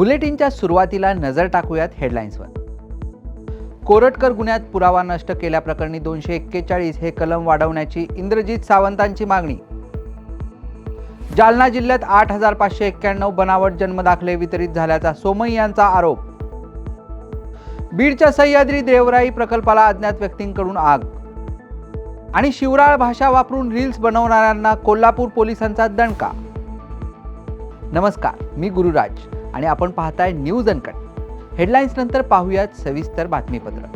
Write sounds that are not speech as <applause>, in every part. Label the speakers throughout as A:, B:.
A: बुलेटिनच्या सुरुवातीला नजर टाकूयात हेडलाईन्सवर कोरटकर गुन्ह्यात पुरावा नष्ट केल्याप्रकरणी दोनशे एक्केचाळीस हे कलम वाढवण्याची इंद्रजित सावंतांची मागणी. जालना जिल्ह्यात आठ हजार पाचशे एक्क्याण्णव बनावट जन्मदाखले वितरित झाल्याचा सोमय्यांचा यांचा आरोप. बीडच्या सह्याद्री देवराई प्रकल्पाला अज्ञात व्यक्तींकडून आग. आणि शिवराळ भाषा वापरून रील्स बनवणाऱ्यांना कोल्हापूर पोलिसांचा दणका. नमस्कार मी गुरुराज. आणि आपण पाहताय न्यूज अनकट. हेडलाईन्स नंतर पाहूयात सविस्तर बातमीपत्र.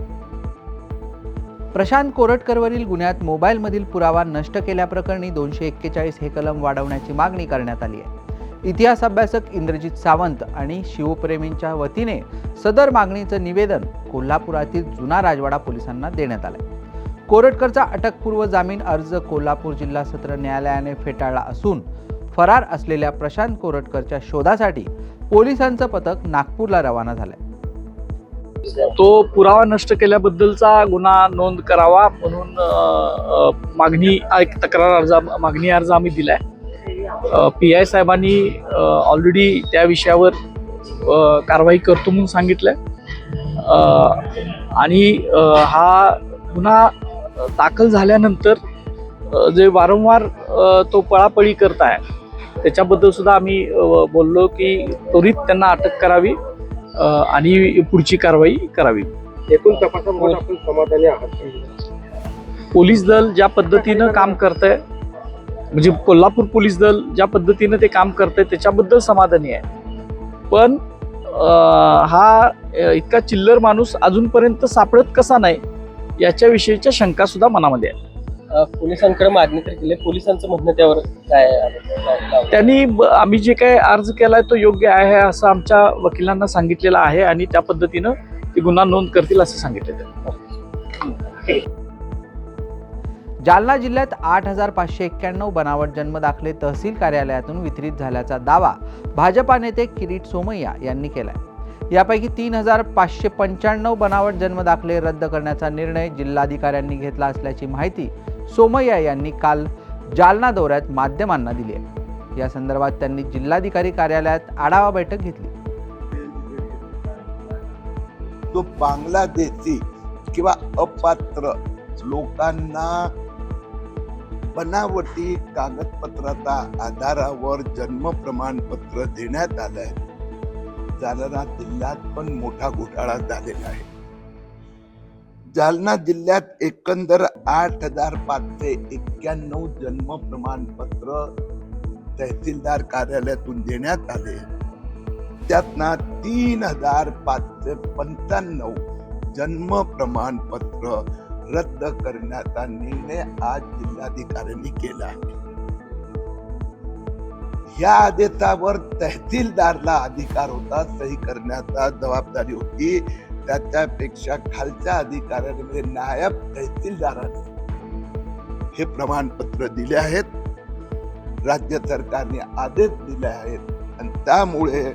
A: प्रशांत कोरटकरवरील गुन्ह्यात मोबाईलमधील पुरावा नष्ट केल्याप्रकरणी दोनशे एक्केचाळीस हे कलम वाढवण्याची मागणी करण्यात आली आहे. इतिहास अभ्यासक इंद्रजित सावंत आणि शिवप्रेमींच्या वतीने सदर मागणीचं निवेदन कोल्हापुरातील जुना राजवाडा पोलिसांना देण्यात आलं कोरटकरचा अटकपूर्व जामीन अर्ज कोल्हापूर जिल्हा सत्र न्यायालयाने फेटाळला असून फरार असलेल्या प्रशांत कोरटकरच्या शोधासाठी पोलिसांचं पथक नागपूरला रवाना झालंय.
B: तो पुरावा नष्ट केल्याबद्दलचा गुन्हा नोंद करावा म्हणून मागणी एक तक्रार अर्ज मागणी अर्ज आम्ही दिलाय. पी आय साहेबांनी ऑलरेडी त्या विषयावर कारवाई करतो म्हणून सांगितलंय. आणि हा गुन्हा दाखल झाल्यानंतर जे वारंवार तो पळापळी करत आहे त्याच्याबद्दल सुद्धा आम्ही बोललो की त्वरित त्यांना अटक करावी आणि पुढची कारवाई करावी.
C: एकूण तपासाबाबत आपण समाधानी आहात
B: पोलीस दल ज्या पद्धतीनं काम करतंय म्हणजे कोल्हापूर पोलीस दल ज्या पद्धतीनं ते काम करतंय त्याच्याबद्दल समाधानी आहे. पण हा इतका चिल्लर माणूस अजूनपर्यंत सापडत कसा नाही याच्याविषयीच्या शंका सुद्धा मनामध्ये आहे
C: पोलिसांकडे मागणी तर केली पोलिसांचं म्हणणं त्यावर आहे? काय-
B: त्यांनी आम्ही जे काही अर्ज केला आहे तो योग्य आहे असं आमच्या वकिलांना सांगितलेलं आहे आणि त्या पद्धतीनं ते गुन्हा नोंद करतील असं सांगितलेलं आहे
A: जालना जिल्ह्यात आठ हजार पाचशे एक्क्याण्णव बनावट जन्मदाखले तहसील कार्यालयातून वितरित झाल्याचा दावा भाजपा नेते किरीट सोमय्या यांनी केलाय. यापैकी तीन हजार पाचशे पंच्याण्णव बनावट जन्मदाखले रद्द करण्याचा निर्णय जिल्हाधिकाऱ्यांनी घेतला असल्याची माहिती सोमय्या यांनी काल जालना दौऱ्यात माध्यमांना दिली आहे. या संदर्भात त्यांनी जिल्हाधिकारी कार्यालयात आढावा बैठक घेतली.
D: तो बांगलादेशी किंवा अपात्र लोकांना बनावटी कागदपत्राच्या आधारावर जन्म प्रमाणपत्र देण्यात आलंय. जालना जिल्ह्यात पण मोठा घोटाळा झालेला आहे. जालना जिल्ह्यात एकंदर आठ हजार पाचशे एक्क्याण्णव जन्म प्रमाणपत्र तहसीलदार कार्यालयातून देण्यात आले. त्यातना तीन हजार पाचशे पंच्याण्णव जन्म प्रमाणपत्र रद्द करण्याचा निर्णय आज जिल्हाधिकाऱ्यांनी केला. आहे या आदेशावर तहसीलदारला अधिकार होता सही करण्याचा जबाबदारी होती. त्याच्यापेक्षा खालच्या अधिकाऱ्याने नायब तहसीलदाराने हे प्रमाणपत्र दिले आहेत. राज्य सरकारने आदेश दिले आहेत. आणि त्यामुळे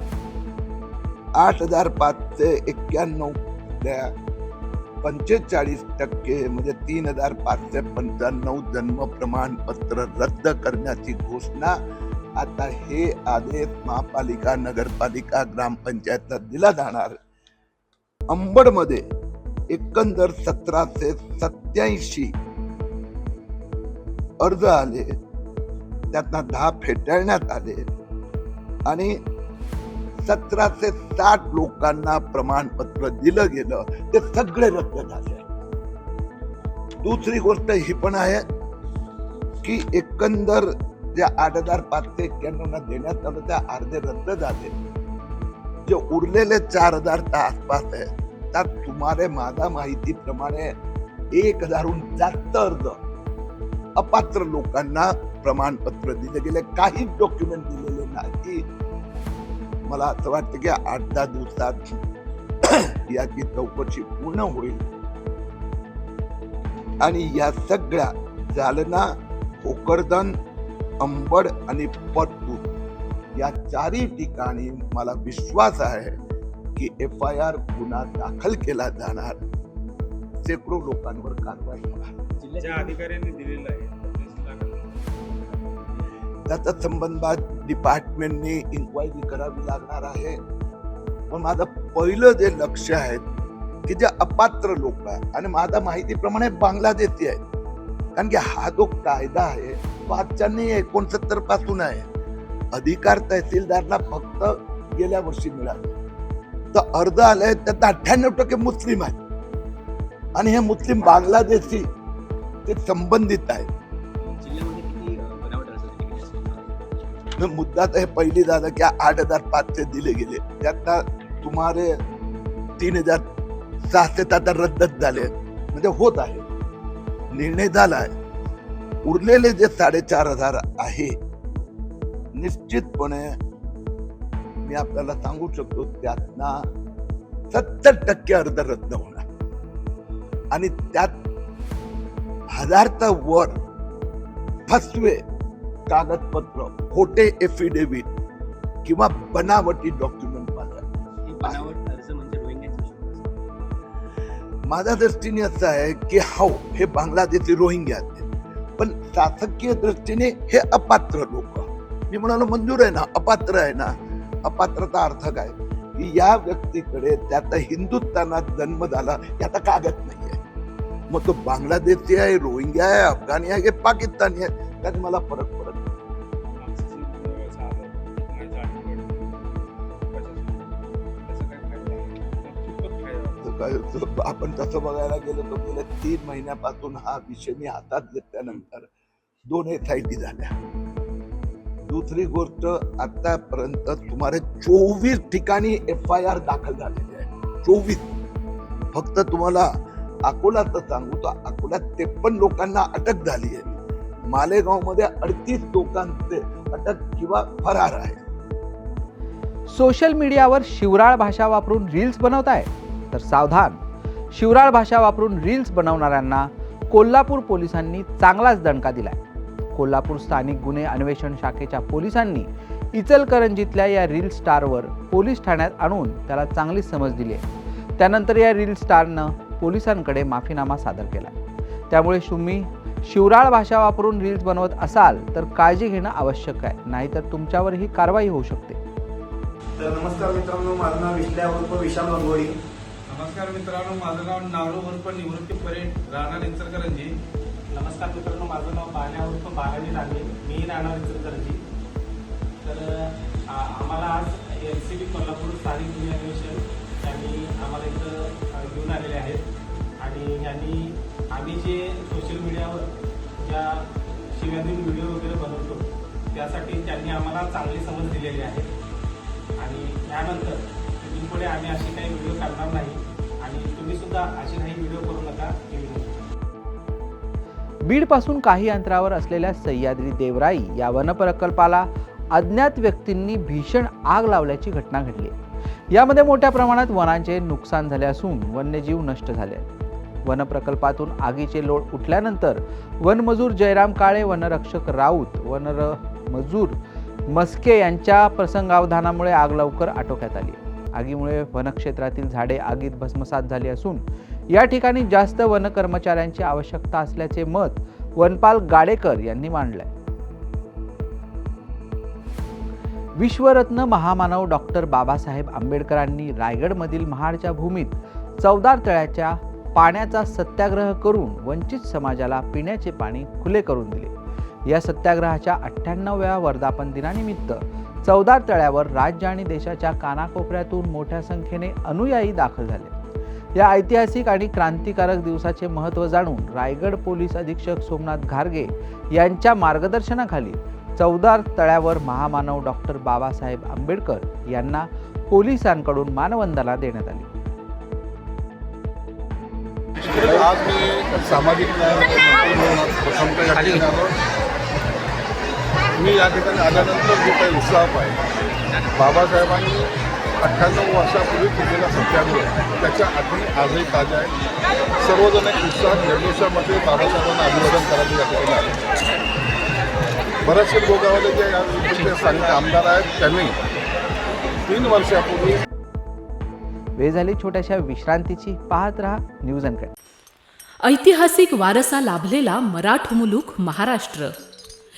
D: आठ हजार पाचशे एक्क्याण्णव त्या पंचेचाळीस टक्के म्हणजे तीन हजार पाचशे पंच्याण्णव जन्म प्रमाणपत्र रद्द करण्याची घोषणा आता हे आदेश महापालिका नगरपालिका ग्रामपंचायतला दिला जाणार. अंबडमध्ये एकंदर सतराशे सत्याऐंशी अर्ज आले. त्यातनं दहा फेटाळण्यात आले. आणि सतराशे साठ लोकांना प्रमाणपत्र दिलं गेलं. ते सगळे रद्द झाले. दुसरी गोष्ट ही पण आहे की एकंदर जे आठ हजार पाचशे एक्क्याण्णव देण्यात आलं त्या अर्धे रद्द झाले. जे उरलेले चार हजारच्या आसपास आहे त्यात सुमारे माझ्या माहितीप्रमाणे एक हजारहून जास्त अर्ज अपात्र लोकांना प्रमाणपत्र दिले गेले काहीच डॉक्युमेंट दिलेले नाही. मला असं वाटतं की आठ दहा दिवसात <clears throat> याची चौकशी पूर्ण होईल. आणि या सगळ्या जालना भोकरदन अंबड आणि पट्टूर या चारही ठिकाणी मला विश्वास आहे की एफ आय आर गुन्हा दाखल केला जाणार. शेकडो लोकांवर कारवाई होणार.
E: जिल्ह्याच्या अधिकाऱ्यांनी दिलेलं आहे.
D: त्याच्या संबंधात डिपार्टमेंटने इन्क्वायरी करावी लागणार आहे. पण माझं पहिलं जे लक्ष आहे की जे अपात्र लोक आहे आणि माझ्या माहितीप्रमाणे बांगलादेशी आहे. कारण की हा जो कायदा आहे तो आजच्या एकोणसत्तरपासून आहे. अधिकार तहसीलदारला फक्त गेल्या वर्षी मिळाले. तर अर्ज आलंय त्यात अठ्ठ्याण्णव टक्के मुस्लिम आहेत. आणि हे मुस्लिम बांगलादेशी ते संबंधित आहेत. मुद्दा तर हे पहिली झालं की आठ हजार पाचशे दिले गेले. त्यात सुमारे तीन हजार सहाशे तर आता रद्दच झाले. म्हणजे होत आहे. निर्णय झालाय उरलेले जे साडेचार हजार आहे निश्चितपणे मी आपल्याला सांगू शकतो त्यातना सत्तर टक्के अर्ज रद्द होणार. आणि त्यात हजारचा वर फसवे कागदपत्र खोटे एफिडेव्हिट किंवा बनावटी डॉक्युमेंट
C: ही म्हणजे
D: माझ्या दृष्टीने असं आहे की हो हे बांगलादेशी रोहिंग्या आहेत. पण शासकीय दृष्टीने हे अपात्र लोक. मी म्हणालो मंजूर आहे ना अपात्र आहे ना. अपात्रता अर्थ काय? की या व्यक्तीकडे त्याचा हिंदुस्थानात जन्म झाला याचा कागद नाही आहे. मग तो बांगलादेशी आहे रोहिंग्या आहे अफगाणी आहे की पाकिस्तानी आहे. त्यात मला फरक आपण तसं बघायला गेलो तर गेल्या तीन महिन्यापासून हा विषय मी हातात घेतल्यानंतर दोन एसआयटी झाल्या. दुसरी गोष्ट आतापर्यंत सुमारे चोवीस ठिकाणी एफ आय आर दाखल झालेली आहे. चोवीस. फक्त तुम्हाला अकोल्यात सांगू तर अकोल्यात त्रेपन्न लोकांना अटक झाली आहे. मालेगावमध्ये अडतीस लोकांचे अटक किंवा फरार आहे
A: सोशल मीडियावर शिवराळ भाषा वापरून रील्स बनवताय तर सावधान. शिवराळ भाषा वापरून रील्स बनवणाऱ्यांना कोल्हापूर पोलिसांनी चांगलाच दणका दिलाय. कोल्हापूर स्थानिक गुन्हे अन्वेषण शाखेच्या पोलिसांनी इचलकरंजीतल्या या रील स्टारवर पोलीस ठाण्यात आणून त्याला चांगली समज दिली आहे. त्यानंतर या रील स्टारनं पोलिसांकडे माफीनामा सादर केला त्यामुळे तुम्ही शिवराळ भाषा वापरून रील्स बनवत असाल तर काळजी घेणं आवश्यक आहे नाहीतर तुमच्यावरही कारवाई होऊ शकते.
F: तर नमस्कार मित्रांनो माझं नाव विश्ल्या विशाल मंगोळी.
E: नमस्कार मित्रांनो माझं नाव नारू उर्फ निवृत्ती परेड राहणार इचलकरंजी
G: नमस्कार मित्रांनो माझं नाव पाण्या उर्फ बालाजी लांडे. मी राहणार इचलकरंजी तर आम्हाला आज एल सी बी कोल्हापूर स्थानिक गुन्हे अन्वेषण यांनी आम्हाला इथं घेऊन आलेले आहेत. आणि यांनी आम्ही जे सोशल मीडियावर ज्या शिव्यातून व्हिडिओ वगैरे बनवतो त्यासाठी त्यांनी आम्हाला चांगली समज दिलेली आहे. आणि यानंतर इथून पुढे आम्ही असे काही व्हिडिओ करणार नाही. तुम्ही सुद्धा असे काही व्हिडिओ करू नका
A: बीडपासून काही अंतरावर असलेल्या सह्याद्री देवराई या वनप्रकल्पाला अज्ञात व्यक्तींनी भीषण आग लावल्याची घटना घडली. यामध्ये मोठ्या प्रमाणात वनांचे नुकसान झाले असून वन्यजीव नष्ट झाले. वनप्रकल्पातून आगीचे लोळ उठल्यानंतर वनमजूर जयराम काळे वनरक्षक राऊत वनर मजूर मस्के यांच्या प्रसंगावधानामुळे आग लवकर आटोक्यात आली. आगीमुळे वनक्षेत्रातील झाडे आगीत भस्मसात झाली असून या ठिकाणी जास्त वन कर्मचाऱ्यांची आवश्यकता असल्याचे मत वनपाल गाडेकर यांनी मांडलंय. विश्वरत्न महामानव डॉक्टर बाबासाहेब आंबेडकरांनी रायगडमधील महाडच्या भूमीत चौदार तळ्याच्या पाण्याचा सत्याग्रह करून वंचित समाजाला पिण्याचे पाणी खुले करून दिले. या सत्याग्रहाच्या अठ्ठ्याण्णव्या वर्धापन दिनानिमित्त चौदार तळ्यावर राज्य आणि देशाच्या कानाकोपऱ्यातून मोठ्या संख्येने अनुयायी दाखल झाले. या ऐतिहासिक आणि क्रांतिकारक दिवसाचे महत्त्व जाणून रायगड पोलीस अधीक्षक सोमनाथ घारगे यांच्या मार्गदर्शनाखाली चौदार तळ्यावर महामानव डॉक्टर बाबासाहेब आंबेडकर यांना पोलिसांकडून मानवंदना देण्यात आली.
H: आज मी सामाजिक न्याय मी या ठिकाणी आल्यानंतर जो काही उत्साह आहे बाबासाहेबांनी अठ्ठ्याण्णव वर्षापूर्वी केलेला सत्याग्रह त्याच्या आठवणी आजही ताज्या आहेत. सर्वजण एक उत्साह निर्दोषामध्ये बाबासाहेबांना अभिवादन करायला या ठिकाणी आले. बरेचसे गोगावाले जे या स्थानिक आमदार आहेत त्यांनी तीन वर्षापूर्वी
A: वेळ झाली छोट्याशा विश्रांतीची. पाहत रहा न्यूज अँड
I: ऐतिहासिक वारसा लाभलेला मराठ मुलूक महाराष्ट्र.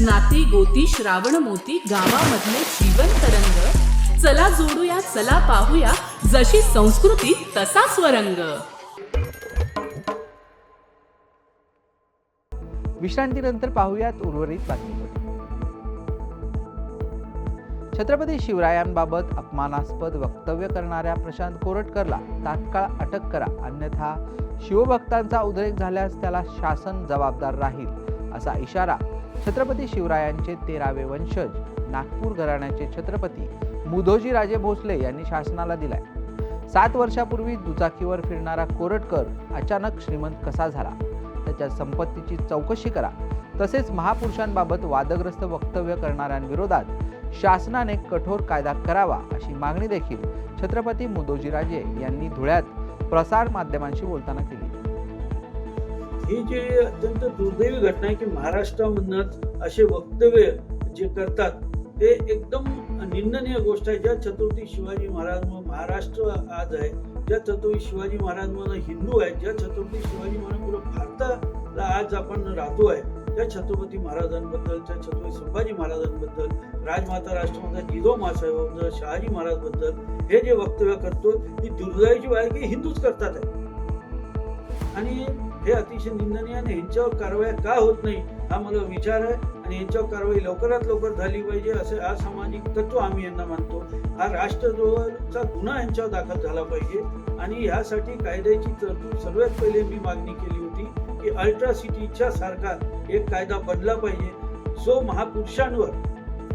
I: नाती गोती श्रावण मोती गावामधले जीवन तरंग. चला जोडूया चला पाहूया जशी संस्कृती तसा स्वरंग.
A: विश्रांतीनंतर पाहूयात उर्वरित बातमीपत्र. छत्रपती शिवरायांबाबत अपमानास्पद वक्तव्य करणाऱ्या प्रशांत कोरटकरला तात्काळ अटक करा. अन्यथा शिवभक्तांचा उद्रेक झाल्यास त्याला शासन जबाबदार राहील. असा इशारा छत्रपती शिवरायांचे तेरावे वंशज नागपूर घराण्याचे छत्रपती मुधोजी राजे भोसले यांनी शासनाला दिलाय. सात वर्षापूर्वी दुचाकीवर फिरणारा कोरटकर अचानक श्रीमंत कसा झाला? त्याच्या संपत्तीची चौकशी करा. तसेच महापुरुषांबाबत वादग्रस्त वक्तव्य करणाऱ्यांविरोधात शासनाने कठोर कायदा करावा अशी मागणी देखील छत्रपती मुदोजीराजे यांनी धुळ्यात प्रसार माध्यमांशी बोलताना केली.
J: ही जी अत्यंत दुर्दैवी घटना आहे की महाराष्ट्रामधनं असे वक्तव्य जे करतात ते एकदम निंदनीय गोष्ट आहे. ज्या छत्रपती शिवाजी महाराज महाराष्ट्र आज आहे ज्या छत्रपती शिवाजी महाराज म्हणून हिंदू आहेत ज्या छत्रपती शिवाजी महाराज पुढे भारताला आज आपण राहतो आहे त्या छत्रपती महाराजांबद्दल त्या छत्रपती संभाजी महाराजांबद्दल राजमाता राष्ट्रमाता जिजाऊ महासाहेबांबद्दल शहाजी महाराजबद्दल हे जे वक्तव्य करतो ही दुर्दैवाची आहे की हिंदूच करतात आहे. आणि अतिशय निंदनीय आणि यांच्यावर कारवाई का होत नाही हा मला विचार आहे आणि यांच्यावर कारवाई लवकरात लवकर झाली पाहिजे असे असामाजिक तत्व आम्ही यांना मानतो. हा राष्ट्रद्रोहाचा गुन्हा यांच्यावर दाखल झाला पाहिजे आणि यासाठी कायद्याची तरतूद. सर्वात पहिले मी मागणी केली होती की अल्ट्रा सिटीच्या सारखा एक कायदा बनला पाहिजे. जो महापुरुषांवर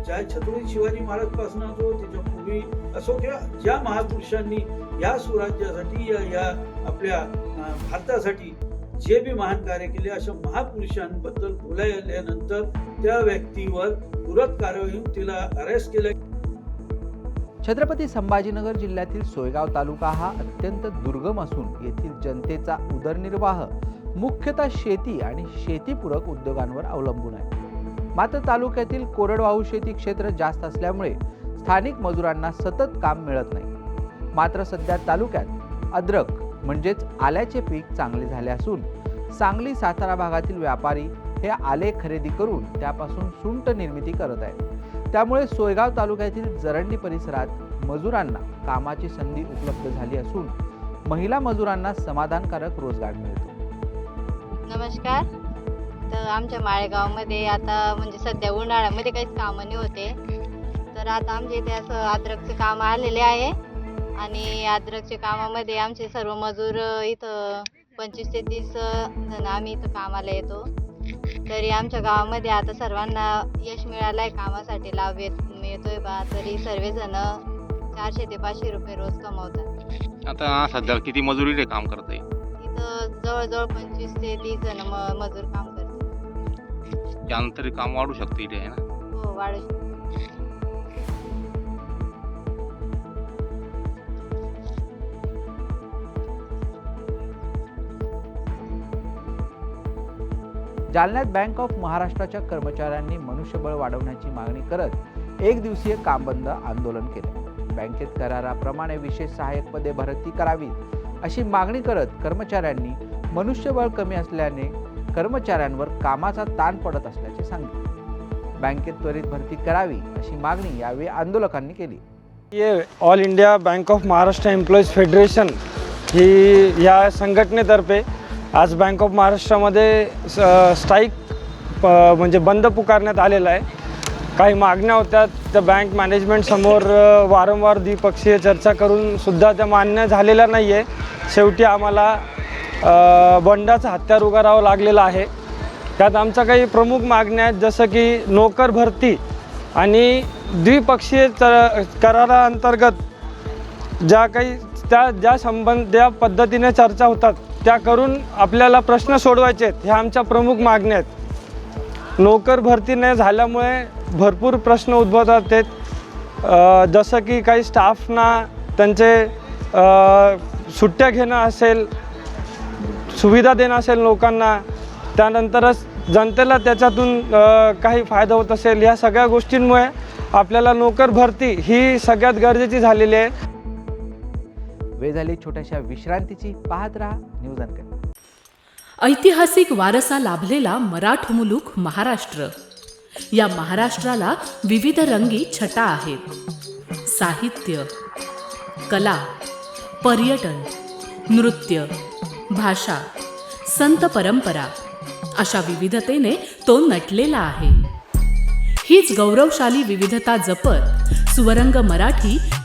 J: ज्या छत्रपती शिवाजी महाराजपासून असो त्याच्या पूर्वी असो किंवा ज्या महापुरुषांनी या स्वराज्यासाठी या या आपल्या भारतासाठी जे बी महान कार्य केले अशा महापुरुषांबद्दल बोलायल्यानंतर त्या व्यक्तीवर तुरंत कारवाई होऊन तिला अरेस्ट केलं.
A: छत्रपती संभाजीनगर जिल्ह्यातील सोयगाव तालुका हा अत्यंत दुर्गम असून येथील जनतेचा उदरनिर्वाह मुख्यतः शेती आणि शेतीपूरक उद्योगांवर अवलंबून आहे. मात्र तालुक्यातील कोरडवाहू शेती क्षेत्र जास्त असल्यामुळे स्थानिक मजुरांना सतत काम मिळत नाही. मात्र सध्या तालुक्यात अद्रक म्हणजेच आल्याचे पीक चांगले झाले असून सांगली सातारा भागातील व्यापारी हे आले खरेदी करून त्यापासून सुंट निर्मिती करत आहेत. त्यामुळे सोयगाव तालुक्यातील जरंडी परिसरात मजुरांना कामाची संधी उपलब्ध झाली असून महिला मजुरांना समाधानकारक रोजगार मिळतो.
K: नमस्कार. तर आमच्या माळेगावमध्ये आता म्हणजे सध्या उन्हाळ्यामध्ये काहीच कामं नाही होते. तर आता आमच्या इथे असं अद्रकचे काम आलेले आहे. आणि अद्रकच्या कामामध्ये आमचे सर्व मजूर इथं पंचवीस ते तीस जण आम्ही इथं कामाला येतो. तरी आमच्या गावामध्ये आता सर्वांना यश मिळालं आहे कामासाठी लाभ येत मिळतोय बा. तरी सर्वजण चारशे ते पाचशे रुपये रोज कमवतात.
L: आता सध्या किती मजुरीचे काम करत आहे
K: इथं जवळजवळ पंचवीस ते तीस जण मजूर काम करतात.
L: त्यानंतर काम वाढू शकते इथे ना?
K: हो वाढू शकतो.
A: जालन्यात बँक ऑफ महाराष्ट्राच्या कर्मचाऱ्यांनी मनुष्यबळ वाढवण्याची मागणी करत एक दिवसीय काम बंद आंदोलन केले. बँकेत कराराप्रमाणे विशेष सहाय्यक पदे भरती करावीत अशी मागणी करत कर्मचाऱ्यांनी मनुष्यबळ कमी असल्याने कर्मचाऱ्यांवर कामाचा ताण पडत असल्याचे सांगितले. बँकेत त्वरित भरती करावी अशी मागणी यावेळी आंदोलकांनी केली.
M: ये all India bank of Maharashtra employees federation ही या संघटनेतर्फे आज बँक ऑफ महाराष्ट्रामध्ये स- स्ट्राईक प- म्हणजे बंद पुकारण्यात आलेला आहे. काही मागण्या होत्या त्या बँक मॅनेजमेंटसमोर वारंवार द्विपक्षीय चर्चा करून सुद्धा त्या मान्य झालेल्या नाही आहे शेवटी आम्हाला बंडाचा बंडाचं हत्यार उगारावं लागलेलं आहे. त्यात आमच्या काही प्रमुख मागण्या आहेत जसं की नोकर भरती आणि द्विपक्षीय च कराराअंतर्गत ज्या काही त्या ज्या संबंध ज्या पद्धतीने चर्चा होतात. त्या करून आपल्याला प्रश्न सोडवायचे आहेत. ह्या आमच्या प्रमुख मागण्या आहेत. नोकर भरती न झाल्यामुळे भरपूर प्रश्न उद्भवतात आहेत जसं की काही स्टाफना त्यांचे सुट्ट्या घेणं असेल सुविधा देणं असेल लोकांना त्यानंतरच जनतेला त्याच्यातून काही फायदा होत असेल या सगळ्या गोष्टींमुळे आपल्याला नोकर भरती ही सगळ्यात गरजेची झालेली आहे.
A: वेळ झाली छोट्याशा विश्रांतीची. पाहत राहा न्यूज अनकट
I: ऐतिहासिक वारसा लाभलेला मराठ मुलूक महाराष्ट्र. या महाराष्ट्राला विविध रंगी छटा आहेत. साहित्य कला पर्यटन नृत्य भाषा संत परंपरा अशा विविधतेने तो नटलेला आहे. हीच गौरवशाली विविधता जपत सुवरंग मराठी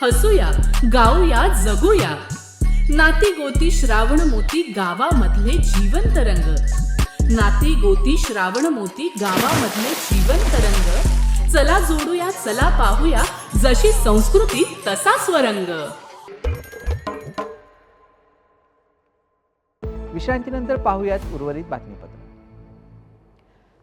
I: हसूया गाऊया जगूया. नाती गोती श्रावण मोती गावामधले जीवन तरंग नाती गोती श्रावण मोती गावामधले जीवन तरंग चला जोडूया चला पाहूया जशी संस्कृती तसा स्वरंग.
A: विश्रांतीनंतर पाहूयात उर्वरित बातमीपत्र.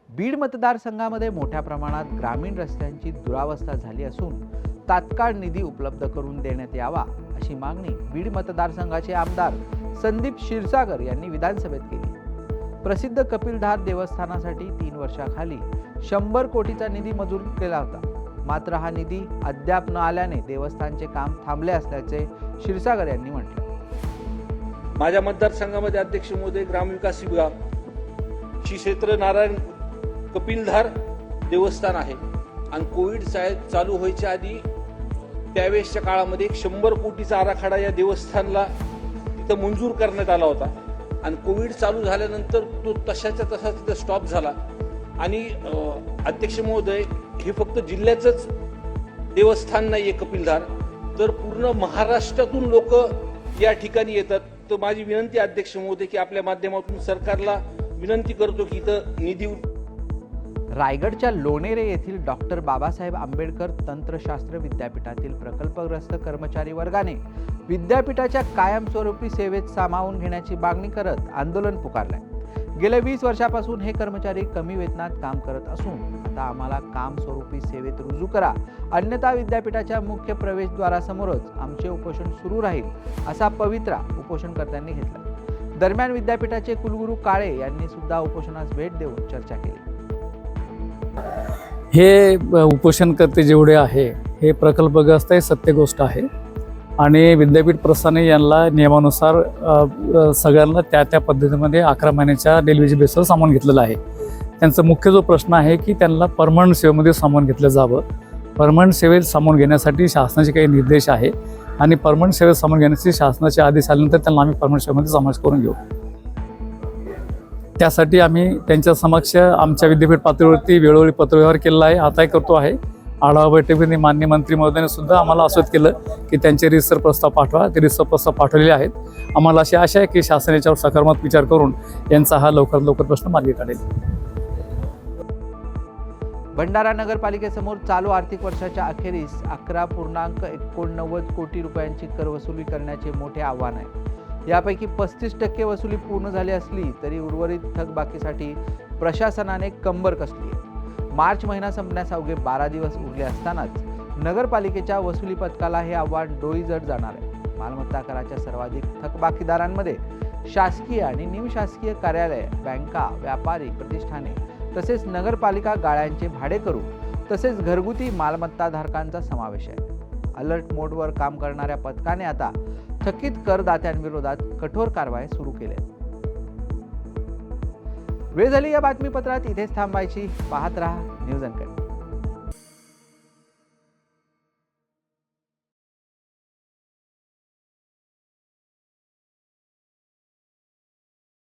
A: बीड मतदारसंघामध्ये मोठ्या प्रमाणात ग्रामीण रस्त्यांची दुरावस्था झाली असून तात्काळ निधी उपलब्ध करून देण्यात यावा अशी मागणी बीड मतदारसंघाचे आमदार संदीप क्षीरसागर यांनी विधानसभेत केली. प्रसिद्ध कपिलधार देवस्थानासाठी तीन वर्षाखाली शंभर कोटीचा निधी मंजूर केला होता. मात्र हा निधी अद्याप न आल्याने देवस्थानचे काम थांबले असल्याचे क्षीरसागर यांनी म्हटले.
B: माझ्या मतदारसंघामध्ये अध्यक्ष महोदय ग्रामविकास विभाग श्री क्षेत्र नारायण कपिलधार देवस्थान आहे. आणि कोविड साहेब चालू व्हायच्या आधी त्यावेळेसच्या काळामध्ये एक शंभर कोटीचा आराखडा या देवस्थानला तिथं मंजूर करण्यात आला होता. आणि कोविड चालू झाल्यानंतर तो तशाच्या तसा तिथं स्टॉप झाला. आणि अध्यक्ष महोदय हे फक्त जिल्ह्याचंच देवस्थान नाही आहे कपिलधार तर पूर्ण महाराष्ट्रातून लोक या ठिकाणी येतात. तर माझी विनंती अध्यक्ष महोदय की आपल्या माध्यमातून सरकारला विनंती करतो की इथं निधी
A: रायगडच्या लोणेरे येथील डॉक्टर बाबासाहेब आंबेडकर तंत्रशास्त्र विद्यापीठातील प्रकल्पग्रस्त कर्मचारी वर्गाने विद्यापीठाच्या कायमस्वरूपी सेवेत सामावून घेण्याची मागणी करत आंदोलन पुकारलंय. गेल्या वीस वर्षापासून हे कर्मचारी कमी वेतनात काम करत असून आता आम्हाला काम स्वरूपी सेवेत रुजू करा. अन्यथा विद्यापीठाच्या मुख्य प्रवेशद्वारासमोरच आमचे उपोषण सुरू राहील असा पवित्रा उपोषणकर्त्यांनी घेतला दरम्यान विद्यापीठाचे कुलगुरू काळे यांनी सुद्धा उपोषणास भेट देऊन चर्चा केली.
B: हे उपोषणकर्ते जेवढे आहे हे प्रकल्पग्रस्त आहे सत्य गोष्ट आहे. आणि विद्यापीठ प्रस्थाने यांना नियमानुसार सगळ्यांना त्या त्या पद्धतीमध्ये अकरा महिन्याच्या डेलिव्हरी बेसवर सामान घेतलेलं आहे. त्यांचा मुख्य जो प्रश्न आहे की त्यांना परमनंट सेवेमध्ये सामान घेतलं जावं. परमनंट सेवेत सामान घेण्यासाठी शासनाचे काही निर्देश आहे. आणि परमनंट सेवेत सामान घेण्यासाठी शासनाचे आदेश आल्यानंतर त्यांना आम्ही परमनंट सेवेमध्ये समावेश करून घेऊ.
N: त्यासाठी आम्ही त्यांच्या समक्ष आमच्या विद्यापीठ पातळीवरती वेळोवेळी पत्रव्यवहार केलेला आहे आताही करतो आहे. आढावा बैठकीमध्ये मान्य मंत्री महोदयाने सुद्धा आम्हाला आश्वत केलं की त्यांचे रिसर प्रस्ताव पाठवा. ते रिसर प्रस्ताव पाठवलेले आहेत. आम्हाला अशी आशा आहे की शासन याच्यावर सकारात्मक विचार करून यांचा हा लवकरात लवकर प्रश्न मार्गी काढेल.
A: भंडारा नगरपालिकेसमोर चालू आर्थिक वर्षाच्या अखेरीस अकरा पूर्णांक एकोणनव्वद कोटी रुपयांची कर वसुली करण्याचे मोठे आव्हान आहे. यापैकी पस्तीस टक्के वसुली पूर्ण झाली असली तरी उर्वरित थकबाकीसाठी प्रशासनाने कंबर कसली. आहे मार्च महिना संपण्यास अवघे बारा दिवस उरले असतानाच नगरपालिकेच्या वसुली पथकाला हे आव्हान डोईजड जाणार आहे. मालमत्ता कराच्या सर्वाधिक थकबाकीदारांमध्ये शासकीय आणि निमशासकीय कार्यालय बँका व्यापारी प्रतिष्ठाने तसेच नगरपालिका गाळ्यांचे भाडे करू तसेच घरगुती मालमत्ताधारकांचा समावेश आहे. अलर्ट मोडवर काम करणाऱ्या पथकाने आता थकीत करदात्यांविरोधात कठोर कारवाई सुरू केली. वेळ झाली या बातमीपत्रात इथेच थांबायची. पाहत राहा न्यूज अँकर